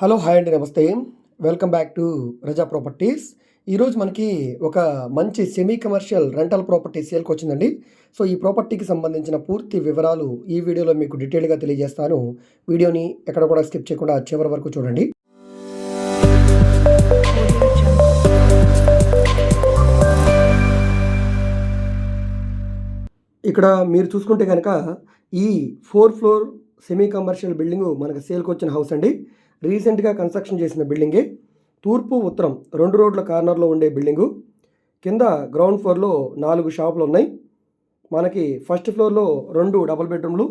Hello hi అండి నమస్తే. Welcome back to Raza properties. ఈరోజు మనకి ఒక మంచి సెమీ కమర్షియల్ రెంటల్ ప్రాపర్టీ సేల్కి వచ్చిందండి. సో ఈ ప్రాపర్టీకి సంబంధించిన పూర్తి వివరాలు ఈ వీడియోలో మీకు డీటెయిల్గా తెలియజేస్తాను. వీడియోని ఎక్కడ కూడా స్కిప్ చేయకుండా చివరి వరకు చూడండి. ఇక్కడ మీరు చూసుకుంటే కనుక ఈ four floor semi commercial building మనకు సేల్కి వచ్చిన హౌస్ అండి. రీసెంట్గా కన్స్ట్రక్షన్ చేసిన బిల్డింగే తూర్పు ఉత్తరం రెండు రోడ్ల కార్నర్లో ఉండే బిల్డింగు. కింద గ్రౌండ్ ఫ్లోర్లో నాలుగు షాపులు ఉన్నాయి. మనకి ఫస్ట్ ఫ్లోర్లో రెండు డబుల్ బెడ్రూమ్లు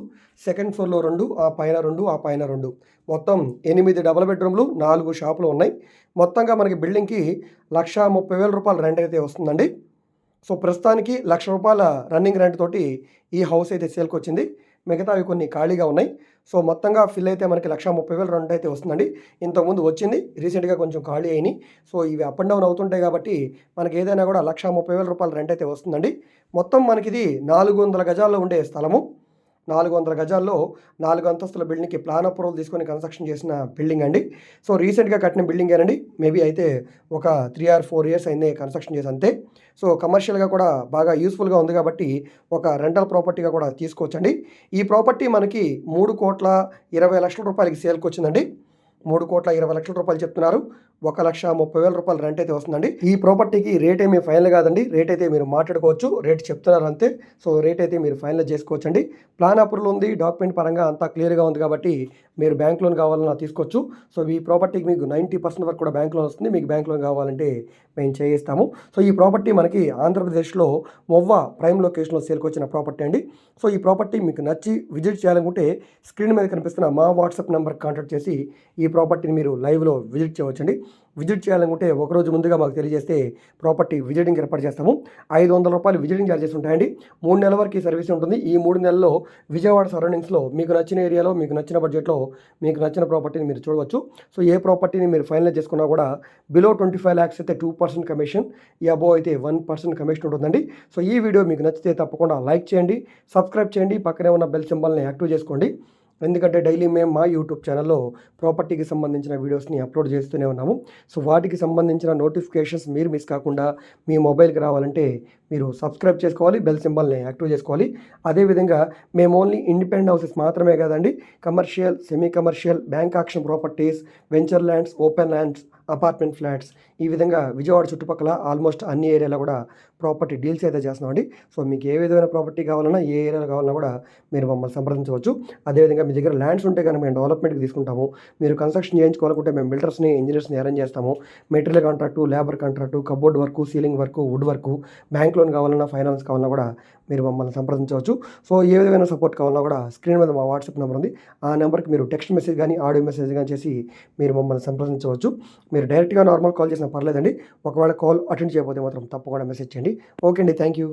సెకండ్ ఫ్లోర్లో రెండు ఆ పైన రెండు ఆ పైన రెండు. మొత్తం ఎనిమిది డబుల్ బెడ్రూమ్లు నాలుగు షాపులు ఉన్నాయి. మొత్తంగా మనకి బిల్డింగ్కి లక్ష ముప్పై వేల రూపాయల రెంట్ అయితే వస్తుందండి. సో ప్రస్తుతానికి లక్ష రూపాయల రన్నింగ్ రెంట్ తోటి ఈ హౌస్ అయితే సేల్కి వచ్చింది మిగతావి కొన్ని ఖాళీగా ఉన్నాయి. సో మొత్తంగా ఫిల్ అయితే మనకి లక్ష ముప్పై వేలు రెండు అయితే వస్తుందండి. ఇంతకుముందు వచ్చింది రీసెంట్గా కొంచెం ఖాళీ అయినాయి. సో ఇవి అప్ అండ్ డౌన్ అవుతుంటాయి కాబట్టి మనకి ఏదైనా కూడా లక్ష ముప్పై వేల రూపాయలు రెంట్ అయితే వస్తుందండి. మొత్తం మనకి ఇది నాలుగు వందల గజాల్లో ఉండే స్థలము. నాలుగు వందల గజాల్లో నాలుగు అంతస్తుల బిల్డింగ్కి ప్లాన్ అప్రూవల్ తీసుకొని కన్స్ట్రక్షన్ చేసిన బిల్డింగ్ అండి. సో రీసెంట్గా కట్టిన బిల్డింగ్ ఏనండి. మేబీ అయితే ఒక త్రీ ఆర్ ఫోర్ ఇయర్స్ అయింది కన్స్ట్రక్షన్ చేసి అంతే. సో కమర్షియల్గా కూడా బాగా యూస్ఫుల్గా ఉంది కాబట్టి ఒక రెంటల్ ప్రాపర్టీగా కూడా తీసుకోవచ్చండి. ఈ ప్రాపర్టీ మనకి మూడు కోట్ల ఇరవై లక్షల రూపాయలకి సేల్కి వచ్చిందండి. మూడు కోట్ల ఇరవై లక్షల రూపాయలు చెప్తున్నారు. ఒక లక్ష ముప్పై వేల రూపాయలు రెంట్ అయితే వస్తుందండి. ఈ ప్రాపర్టీకి రేట్ ఏమీ ఫైనల్ కాదండి. రేట్ అయితే మీరు మాట్లాడుకోవచ్చు. రేట్ చెప్తున్నారు అంతే. సో రేట్ అయితే మీరు ఫైనల్ చేసుకోవచ్చండి. ప్లాన్ అప్రూవల్ ఉంది. డాక్యుమెంట్ పరంగా అంతా క్లియర్గా ఉంది కాబట్టి మీరు బ్యాంక్ లోన్ కావాలన్నా తీసుకోవచ్చు. సో ఈ ప్రాపర్టీకి మీకు నైంటీ పర్సెంట్ వరకు కూడా బ్యాంక్ లోన్ వస్తుంది. మీకు బ్యాంక్ లోన్ కావాలంటే మేము చేయిస్తాము. సో ఈ ప్రాపర్టీ మనకి ఆంధ్రప్రదేశ్లో మొవ్వ ప్రైమ్ లొకేషన్లో సేల్కి వచ్చిన ప్రాపర్టీ అండి. సో ఈ ప్రాపర్టీ మీకు నచ్చి విజిట్ చేయాలనుకుంటే స్క్రీన్ మీద కనిపిస్తున్న మా వాట్సాప్ నెంబర్ కాంటాక్ట్ చేసి ఈ ప్రాపర్టీని మీరు లైవ్లో విజిట్ చేయవచ్చండి. విజిట్ చేయాలనుకుంటే ఒకరోజు ముందుగా మాకు తెలియజేస్తే ప్రాపర్టీ విజిటింగ్ ఏర్పాటు చేస్తాము. ఐదు వందల రూపాయలు విజిటింగ్ ఛార్జెస్ ఉంటాయండి. మూడు నెలల వరకు ఈ సర్వీస్ ఉంటుంది. ఈ మూడు నెలల్లో విజయవాడ సరౌండింగ్స్లో మీకు నచ్చిన ఏరియాలో మీకు నచ్చిన బడ్జెట్లో మీకు నచ్చిన ప్రాపర్టీని మీరు చూడవచ్చు. సో ఏ ప్రాపర్టీని మీరు ఫైనల్ చేసుకున్నా కూడా బిలో ట్వంటీ ఫైవ్ ల్యాక్స్ అయితే టూ పర్సెంట్ కమిషన్ ఈ అబో అయితే వన్ పర్సెంట్ కమిషన్ ఉంటుందండి. సో ఈ వీడియో మీకు నచ్చితే తప్పకుండా లైక్ చేయండి సబ్స్క్రైబ్ చేయండి పక్కనే ఉన్న బెల్ సింబల్ని యాక్టివ్ చేసుకోండి. ఎందుకంటే డైలీ మేము మా యూట్యూబ్ ఛానల్లో ప్రాపర్టీకి సంబంధించిన వీడియోస్ని అప్లోడ్ చేస్తూనే ఉన్నాము. సో వాటికి సంబంధించిన నోటిఫికేషన్స్ మీరు మిస్ కాకుండా మీ మొబైల్కి రావాలంటే మీరు సబ్స్క్రైబ్ చేసుకోవాలి బెల్ సింబల్ని యాక్టివ్ చేసుకోవాలి. అదేవిధంగా మేము ఓన్లీ ఇండిపెండెంట్ హౌసెస్ మాత్రమే కాదండి commercial semi commercial bank auction properties venture lands open lands apartment flats ఈ విధంగా విజయవాడ చుట్టుపక్కల ఆల్మోస్ట్ అన్ని ఏరియాలో కూడా ప్రాపర్టీ డీల్స్ అయితే చేస్తున్నామండి. సో మీకు ఏ విధమైన ప్రాపర్టీ కావాలన్నా ఏ ఏరియాలో కావాలన్నా కూడా మీరు మమ్మల్ని సంప్రదించవచ్చు. అదేవిధంగా మీ దగ్గర ల్యాండ్స్ ఉంటే కనుక మేము డెవలప్మెంట్కి తీసుకుంటాము. మీరు కన్స్ట్రక్షన్ చేయించుకోవాలనుకుంటే మేము బిల్డర్స్ని ఇంజనీర్స్ని అరేంజ్ చేస్తాము. Material contract labour contract cupboard work ceiling work wood work bank loan కావాలన్నా ఫైనాన్స్ కావాలన్నా కూడా మీరు మమ్మల్ని సంప్రదించవచ్చు. సో ఏ విధమైన సపోర్ట్ కావాలన్నా కూడా స్క్రీన్ మీద మా వాట్సాప్ నెంబర్ ఉంది. ఆ నెంబర్కి మీరు టెక్స్ట్ మెసేజ్ కానీ ఆడియో మెసేజ్ కానీ చేసి మీరు మమ్మల్ని సంప్రదించవచ్చు. మీరు డైరెక్ట్గా నార్మల్ కాల్ చేసినా పర్లేదండి. ఒకవేళ కాల్ అటెండ్ చేయబోతే మాత్రం తప్పకుండా మెసేజ్ చేయండి. ఓకే అండి. Thank you